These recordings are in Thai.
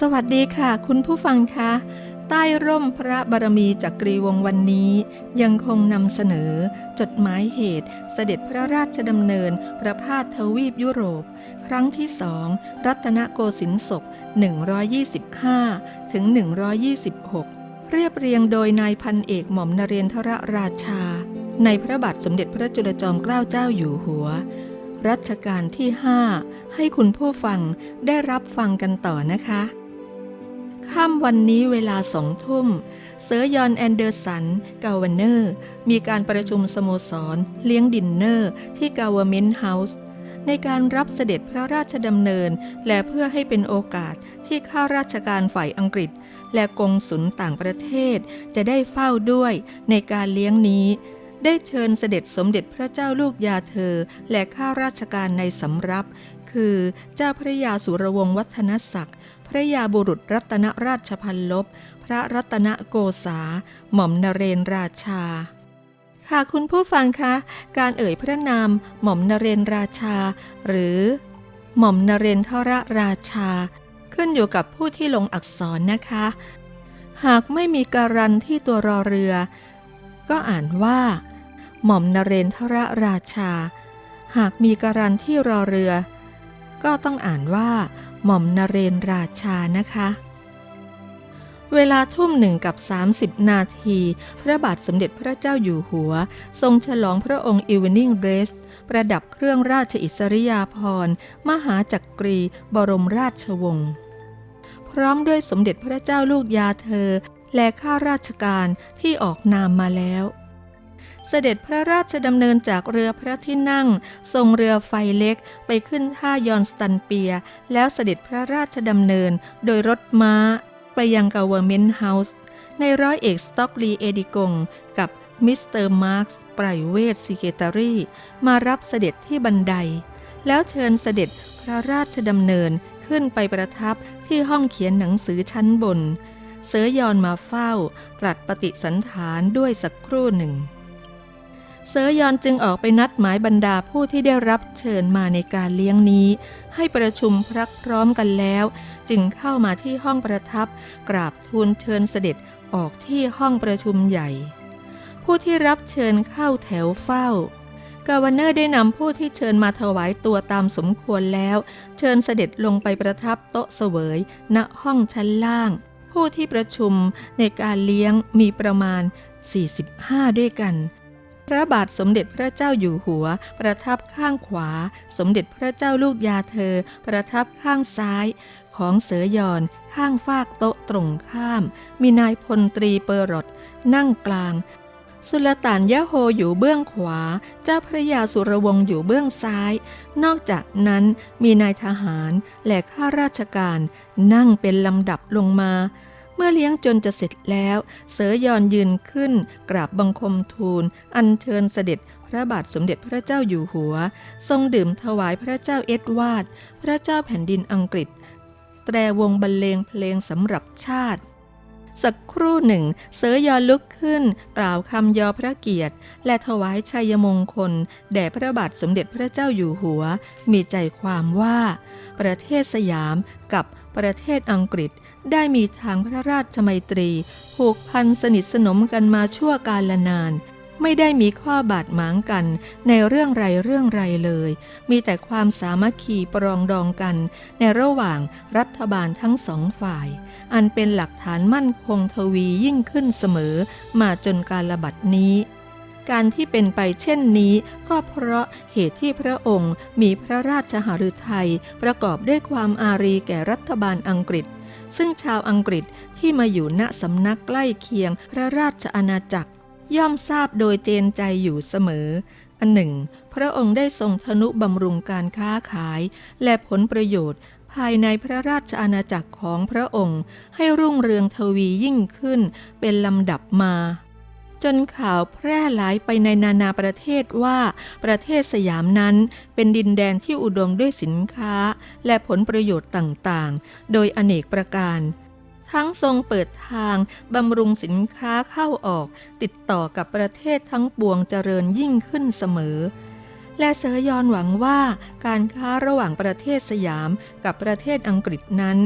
สวัสดีค่ะ คุณผู้ฟังคะใต้ร่มพระบารมีจักรีวงวันนี้ ยังคงนำเสนอ จดหมายเหตุเสด็จพระราชดำเนิน ประพาสทวีปยุโรป ครั้งที่สองรัตนโกสินทร์ศก 125 ถึง 126 เรียบเรียงโดยนายพันเอกหม่อมนเรนทรราชา ในพระบาทสมเด็จพระจุลจอมเกล้าเจ้าอยู่หัว รัชกาลที่ 5 ให้คุณผู้ฟังได้รับฟังกันต่อนะคะ ค่ำวันนี้เวลาสองทุ่ม เซอร์ยอนแอนเดอร์สัน กาวเนอร์ มีการประชุมสโมสร เลี้ยงดินเนอร์ ที่กาวเมนต์เฮาส์ในการรับเสด็จพระราชดำเนิน และเพื่อให้เป็นโอกาสที่ข้าราชการฝ่ายอังกฤษ และกงสุลต่างประเทศ จะได้เฝ้าด้วยในการเลี้ยงนี้ ได้เชิญเสด็จสมเด็จพระเจ้าลูกยาเธอ และข้าราชการในสำรับ คือเจ้าพระยาสุรวงศ์วัฒนศักดิ์ ระยาบุรุษรัตนราชพันลบ พระรัตนโกษา หม่อมนเรนราชา ค่ะคุณผู้ฟังคะ การเอ่ยพระนามหม่อมนเรนราชา หรือ หม่อมนเรนทรราชา ขึ้นอยู่กับผู้ที่ลงอักษรนะคะ หากไม่มีการันที่ตัวรอเรือ ก็อ่านว่า หม่อมนเรนทรราชา หากมีการันที่รอเรือ ก็ต้องอ่านว่า หม่อมนเรนราชานะคะ เวลาทุ่มหนึ่งกับ 30 นาที พระบาทสมเด็จพระเจ้าอยู่หัว ทรงฉลองพระองค์อีเวนิ่งเดรสประดับเครื่องราชอิสริยาภรณ์มหาจักรี บรมราชวงศ์พร้อมด้วยสมเด็จพระเจ้าลูกยาเธอ และข้าราชการที่ออกนามมาแล้ว เสด็จพระราชดำเนินจากเรือพระที่นั่ง ทรงเรือไฟเล็กไปขึ้นท่ายอนสตันเปีย แล้วเสด็จพระราชดำเนินโดยรถม้า ไปยังกาวเวอร์เมนต์เฮาส์ในร้อยเอกสต็อกลีเอดิกงกับมิสเตอร์มาร์คส์ไพรเวทซิเกตารีมารับเสด็จที่บันได แล้วเชิญเสด็จพระราชดำเนินขึ้นไปประทับที่ห้องเขียนหนังสือชั้นบน เสือยอนมาเฝ้า ตรัสปฏิสันฐานด้วยสักครู่หนึ่ง เสือยอนจึงออกไปนัดหมายบรรดาผู้ที่ได้รับเชิญมาในการเลี้ยงนี้ ให้ประชุมพรักพร้อมกันแล้ว จึงเข้ามาที่ห้องประทับ กราบทูลเชิญเสด็จออกที่ห้องประชุมใหญ่ ผู้ที่รับเชิญเข้าแถวเฝ้ากาวนเนอร์ได้นำผู้ที่เชิญมาถวายตัวตามสมควรแล้ว เชิญเสด็จลงไปประทับโต๊ะเสวยณห้องชั้นล่าง ผู้ที่ประชุมในการเลี้ยงมีประมาณ 45 ด้วยกัน พระบาทสมเด็จพระเจ้าอยู่หัว ประทับข้างขวา สมเด็จพระเจ้าลูกยาเธอ ประทับข้างซ้าย ของเสือยอนข้างฟากโต๊ะตรงข้าม มีนายพลตรีเปอร์รดนั่งกลาง สุลต่านยะโฮอยู่เบื้องขวา เจ้าพระยาสุรวงศ์อยู่เบื้องซ้าย นอกจากนั้นมีนายทหารและข้าราชการ นั่งเป็นลำดับลงมา เมื่อเลี้ยงจนจะเสร็จแล้ว เสยยอนยืนขึ้น กราบบังคมทูล อัญเชิญเสด็จพระบาทสมเด็จพระเจ้าอยู่หัว ทรงดื่มถวายพระเจ้าเอ็ดวาด พระเจ้าแผ่นดินอังกฤษ แตรวงบรรเลงเพลงสำหรับชาติ สักครู่หนึ่ง เสยยอนลุกขึ้น กล่าวคำยอพระเกียรติ และถวายชัยมงคล แด่พระบาทสมเด็จพระเจ้าอยู่หัว มีใจความว่า ประเทศสยามกับประเทศอังกฤษ ได้มีทางพระราชมัยตรีผูกพันสนิทสนมกันมาชั่วกาลนาน ไม่ได้มีข้อบาดหมางกันในเรื่องไรเรื่องไรเลย มีแต่ความสามัคคีปรองดองกัน ในระหว่างรัฐบาลทั้งสองฝ่าย อันเป็นหลักฐานมั่นคงทวียิ่งขึ้นเสมอมาจนการระบัดนี้การที่เป็นไปเช่นนี้ก็เพราะเหตุที่พระองค์มีพระราชหฤทัยประกอบด้วยความอารีแก่รัฐบาลอังกฤษ ซึ่งชาวอังกฤษที่มาอยู่ณสำนักใกล้เคียงพระราชอาณาจักร ย่อมทราบโดยเจนใจอยู่เสมอ อันหนึ่ง พระองค์ได้ทรงทนุบำรุงการค้าขาย และผลประโยชน์ ภายในพระราชอาณาจักรของพระองค์ ให้รุ่งเรืองทวียิ่งขึ้นเป็นลำดับมา จนข่าวแพร่หลายไปในนานาประเทศว่า ประเทศสยามนั้นเป็นดินแดนที่อุดมด้วยสินค้า และผลประโยชน์ต่างๆ โดยอเนกประการ ทั้งทรงเปิดทางบำรุงสินค้าเข้าออก ติดต่อกับประเทศทั้งปวงเจริญยิ่งขึ้นเสมอ และเสยยอนหวังว่าการค้าระหว่างประเทศสยามกับประเทศอังกฤษนั้น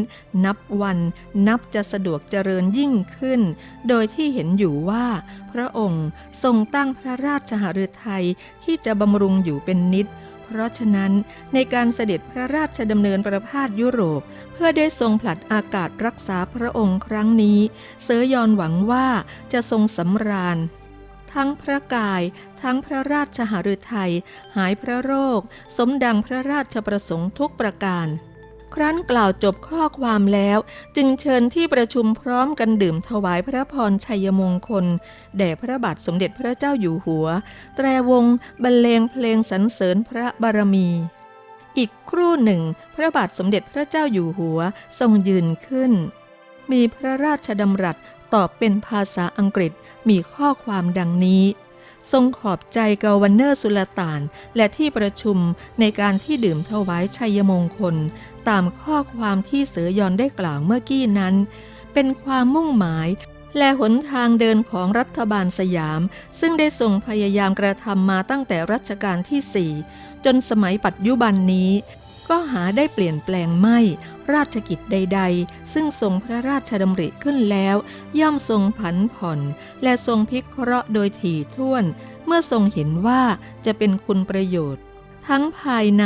นับวันนับจะสะดวกเจริญยิ่งขึ้น โดยที่เห็นอยู่ว่า พระองค์ทรงตั้งพระราชหฤทัยที่จะบำรุงอยู่เป็นนิด เพราะฉะนั้นในการเสด็จพระราชดำเนินประพาสยุโรป เพื่อได้ทรงผลัดอากาศรักษาพระองค์ครั้งนี้เสยยอนหวังว่าจะทรงสำราญ ทั้งพระกาย ทั้งพระราชหฤทัย หายพระโรค สมดังพระราชประสงค์ทุกประการ ครั้นกล่าวจบข้อความแล้ว จึงเชิญที่ประชุมพร้อมกันดื่มถวายพระพรชัยมงคล แด่พระบาทสมเด็จพระเจ้าอยู่หัว แตรวงบรรเลงเพลงสรรเสริญพระบารมีอีกครู่หนึ่ง พระบาทสมเด็จพระเจ้าอยู่หัวทรงยืนขึ้น มีพระราชดำรัส ตอบเป็นภาษาอังกฤษมีข้อความดังนี้ ทรงขอบใจกาวันเนอร์สุลต่าน และที่ประชุมในการที่ดื่มถวายชัยมงคล ตามข้อความที่เสือยอนได้กล่าวเมื่อกี้นั้น เป็นความมุ่งหมายและหนทางเดินของรัฐบาลสยาม ซึ่งได้ทรงพยายามกระทำมาตั้งแต่รัชกาลที่ 4 จนสมัยปัจจุบันนี้ ก็หาได้เปลี่ยนแปลงไม่ ราชกิจใด ๆ ซึ่งทรงพระราชดำริขึ้นแล้ว ย่อมทรงผันผ่อน และทรงพิเคราะห์โดยถี่ถ้วน เมื่อทรงเห็นว่าจะเป็นคุณประโยชน์ ทั้งภายใน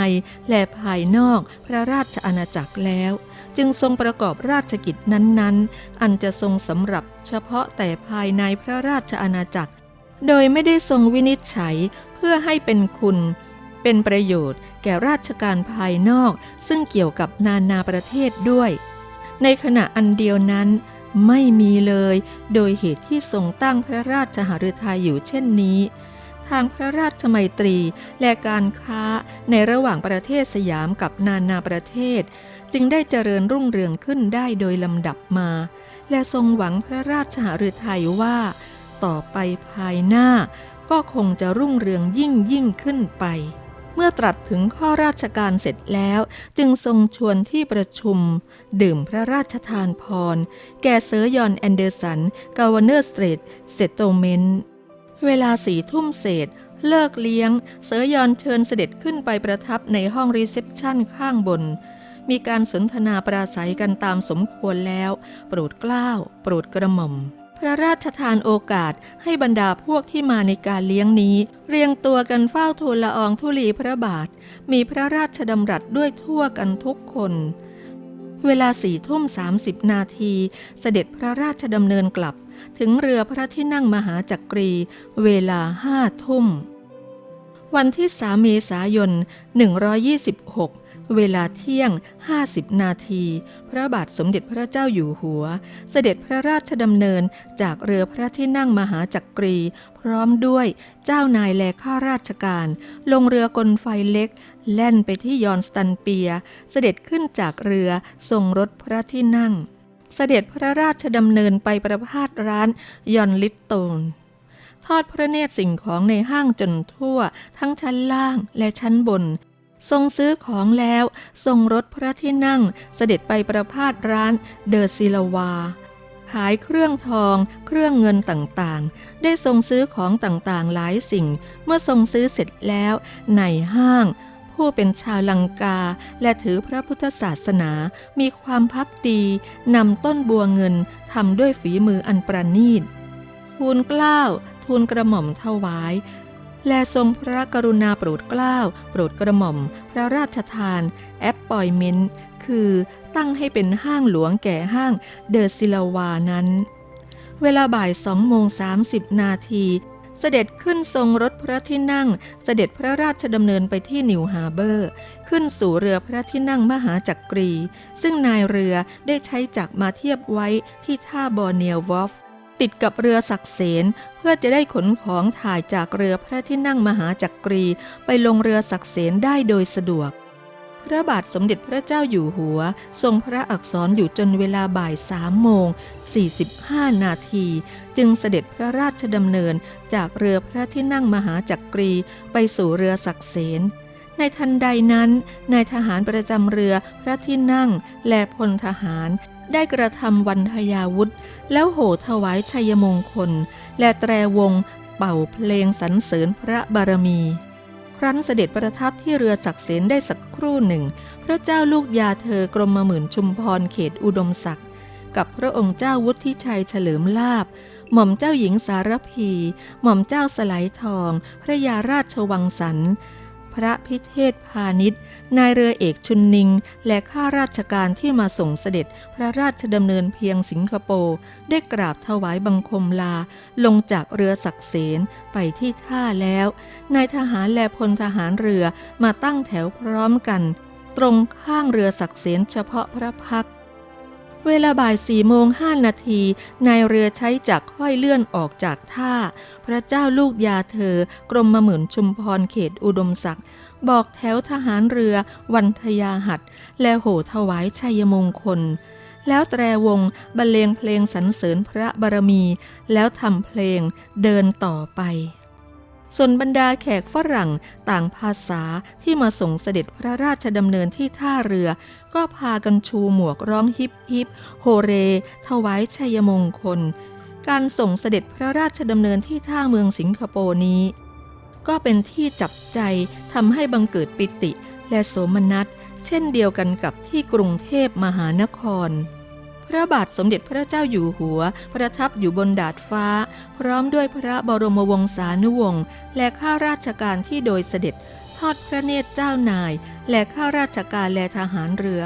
และภายนอกพระราชอาณาจักรแล้ว จึงทรงประกอบราชกิจนั้นๆ อันจะทรงสำหรับเฉพาะแต่ภายในพระราชอาณาจักร โดยไม่ได้ทรงวินิจฉัยเพื่อให้เป็นคุณ เป็นประโยชน์แก่ราชการภายนอก ซึ่งเกี่ยวกับนานาประเทศด้วย ในขณะอันเดียวนั้น ไม่มีเลย โดยเหตุที่ทรงตั้งพระราชหฤทัยอยู่เช่นนี้ ทางพระราชมัยตรีและการค้าในระหว่างประเทศสยามกับนานาประเทศ จึงได้เจริญรุ่งเรืองขึ้นได้โดยลำดับมา และทรงหวังพระราชหฤทัยว่า ต่อไปภายหน้าก็คงจะรุ่งเรืองยิ่งยิ่งขึ้นไป เมื่อตรัสถึงข้อราชการเสร็จแล้ว จึงทรงชวนที่ประชุม ดื่มพระราชทานพร แก่เซอร์ยอนแอนเดอร์สันกาวเนอร์สเตรทเซตโตเมนต์เวลาสี่ทุ่มเศษ เลิกเลี้ยง เซอร์ยอนเชิญเสด็จขึ้นไปประทับในห้องรีเซพชันข้างบน มีการสนทนาปราศัยกันตามสมควรแล้ว โปรดกล้าโปรดกระหม่อม ระราชทานโอกาสให้บรรดาพวกที่มาในการเลี้ยงนี้ เรียงตัวกันเฝ้าทูลละอองธุลีพระบาท มีพระราชดำรัสด้วยทั่วกันทุกคน เวลาสี่ทุ่มสามสิบนาทีเสด็จพระราชดำเนินกลับ ถึงเรือพระที่นั่งมหาจักรี เวลาห้าทุ่ม วันที่3เมษายน 126 เวลาเที่ยง 50 นาที พระบาทสมเด็จพระเจ้าอยู่หัว เสด็จพระราชดำเนินจากเรือพระที่นั่งมหาจักรี พร้อมด้วยเจ้านายและข้าราชการ ลงเรือกลไฟเล็ก แล่นไปที่ยอนสตันเปีย เสด็จขึ้นจากเรือทรงรถพระที่นั่ง เสด็จพระราชดำเนินไปประพาสร้านยอนลิตโตนทอดพระเนตรสิ่งของในห้างจนทั่ว ทั้งชั้นล่างและชั้นบน ทรงซื้อของแล้วทรงรถพระที่นั่งเสด็จไปประพาสร้านเดอซิลาวา ขายเครื่องทอง เครื่องเงินต่างๆ ได้ทรงซื้อของต่างๆหลายสิ่ง เมื่อทรงซื้อเสร็จแล้วในห้าง ผู้เป็นชาวลังกาและถือพระพุทธศาสนา มีความพักดีนำต้นบัวเงินทำด้วยฝีมืออันประณีตทูลกล้าวทูลกระหม่อมถวาย และทรงพระกรุณาโปรดเกล้า โปรดกระหม่อม พระราชทาน แอปปอยเมนต์คือตั้งให้เป็นห้างหลวงแก่ห้างเดอะซิลาวานั้น เวลาบ่ายสองโมงสามสิบนาทีเสด็จขึ้นทรงรถพระที่นั่ง เสด็จพระราชดำเนินไปที่นิวฮาร์เบอร์ ขึ้นสู่เรือพระที่นั่งมหาจักรี ซึ่งนายเรือได้ใช้จักรมาเทียบไว้ที่ท่าบอร์เนียววอฟ ติดกับเรือศักเสนเพื่อจะได้ขนของถ่ายจากเรือพระที่นั่งมหาจักรีไปลงเรือศักเสนได้โดยสะดวก พระบาทสมเด็จพระเจ้าอยู่หัว ทรงพระอักษรอยู่จนเวลาบ่ายสามโมง 45 นาที จึงเสด็จพระราชดำเนินจากเรือพระที่นั่งมหาจักรีไปสู่เรือศักเสนในทันใดนั้นนายทหารประจำเรือพระที่นั่งและพลทหาร ได้กระทำวันทยาวุธ แล้วโหถวายชัยมงคล และแตรวงเป่าเพลงสรรเสริญพระบารมี ครั้นเสด็จประทับที่เรือศักดิ์เสนได้สักครู่หนึ่ง พระเจ้าลูกยาเธอกรมหมื่นชุมพรเขตอุดมศักดิ์กับพระองค์เจ้าวุฒิชัยเฉลิมลาบ หม่อมเจ้าหญิงสารพี หม่อมเจ้าสไลทอง พระยาราชวังสรร พระพิเทศพาณิชย์ นายเรือเอกชุนนิง และข้าราชการที่มาส่งเสด็จพระราชดำเนินเพียงสิงคโปร์ได้กราบถวายบังคมลา ลงจากเรือศักดิ์เสนไปที่ท่าแล้ว นายทหารและพลทหารเรือมาตั้งแถวพร้อมกัน ตรงข้างเรือศักดิ์เสนเฉพาะพระพักตร์ เวลาบ่ายสี่โมงห้านาทีนายเรือใช้จักรห้อยเลื่อนออกจากท่า พระเจ้าลูกยาเธอกรมหมื่นชุมพรเขตอุดมศักดิ์บอกแถวทหารเรือวันทยาหัด และโหถวายชัยมงคล แล้วแตรวงบรรเลงเพลงสรรเสริญพระบารมี แล้วทำเพลงเดินต่อไป ส่วนบรรดาแขกฝรั่งต่างภาษาที่มาส่งเสด็จพระราชดำเนินที่ท่าเรือ ก็พากันชูหมวกร้องฮิปฮิปโฮเร ถวายชัยมงคล การส่งเสด็จพระราชดำเนินที่ท่าเมืองสิงคโปร์นี้ ก็เป็นที่จับใจทำให้บังเกิดปิติและโสมนัสเช่นเดียวกันกับที่กรุงเทพมหานคร ระบาทสมเด็จพระเจ้าอยู่หัว ประทับอยู่บนดาดฟ้า พร้อมด้วยพระบรมวงศานุวงศ์และข้าราชการที่โดยเสด็จทอดพระเนตรเจ้านาย และข้าราชการและทหารเรือ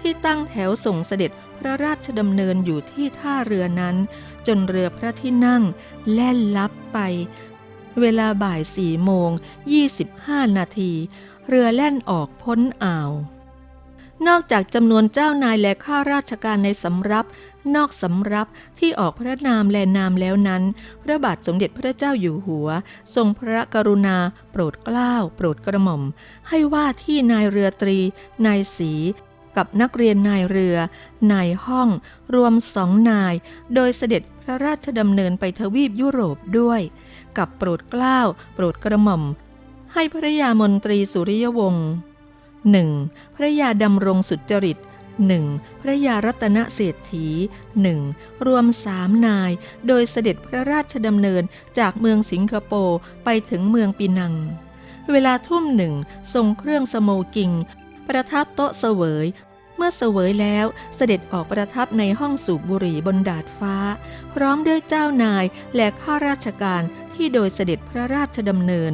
ที่ตั้งแถวส่งเสด็จพระราชดำเนินอยู่ที่ท่าเรือนั้น จนเรือพระที่นั่ง แล่นลับไป เวลาบ่ายสี่โมง25 นาที เรือแล่นออกพ้นอ่าว นอกจากจำนวนเจ้านายและข้าราชการในสำรับ นอกสำรับที่ออกพระนามและนามแล้วนั้น พระบาทสมเด็จพระเจ้าอยู่หัว ทรงพระกรุณา โปรดเกล้า โปรดกระหม่อม ให้ว่าที่นายเรือตรี นายสีกับนักเรียนนายเรือ นายห้อง รวมสองนาย โดยเสด็จพระราชดำเนินไปทวีปยุโรปด้วย กับโปรดเกล้า โปรดกระหม่อม ให้พระยามนตรีสุริยวงศ์ 1. พระยาดำรงสุจริต 1. พระยารัตนเศรษฐี 1. รวมสามนาย โดยเสด็จพระราชดำเนินจากเมืองสิงคโปร์ไปถึงเมืองปีนัง เวลาทุ่มหนึ่งทรงเครื่องสโมกิง ประทับโต๊ะเสวย เมื่อเสวยแล้วเสด็จออกประทับในห้องสูบบุหรี่บนดาดฟ้า พร้อมด้วยเจ้านายและข้าราชการที่โดยเสด็จพระราชดำเนิน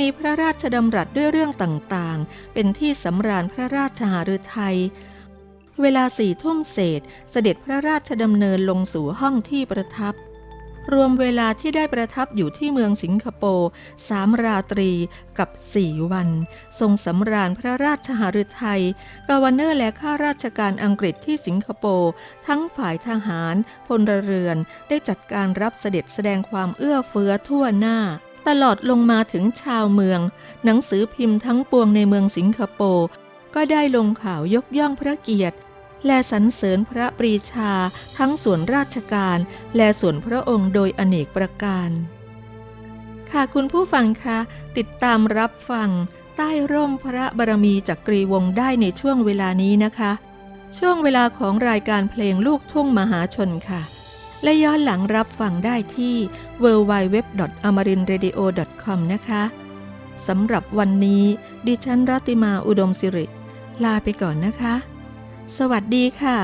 มีพระราชดำรัสด้วยเรื่องต่างๆ เป็นที่สำราญพระราชหฤทัยเวลาสี่ทุ่มเศษเสด็จพระราชดำเนินลงสู่ห้องที่ประทับ รวมเวลาที่ได้ประทับอยู่ที่เมืองสิงคโปร์สามราตรีกับสี่วัน ทรงสำราญพระราชหฤทัยกาวเนอร์และข้าราชการอังกฤษที่สิงคโปร์ทั้งฝ่ายทหาร พลเรือนได้จัดการรับเสด็จแสดงความเอื้อเฟื้อทั่วหน้า ตลอดลงมาถึงชาวเมือง หนังสือพิมพ์ทั้งปวงในเมืองสิงคโปร์ก็ได้ลงข่าวยกย่องพระเกียรติ และสรรเสริญพระปรีชาทั้งส่วนราชการและส่วนพระองค์โดยอเนกประการ ค่ะคุณผู้ฟังคะติดตามรับฟัง ใต้ร่มพระบารมีจากกรีวงศ์ได้ในช่วงเวลานี้นะคะ ช่วงเวลาของรายการเพลงลูกทุ่งมหาชนค่ะ และย้อนหลังรับฟังได้ที่ www.amarinradio.com นะคะสำหรับวันนี้ ดิฉันรัติมาอุดมสิริ ลาไปก่อนนะคะ สวัสดีค่ะ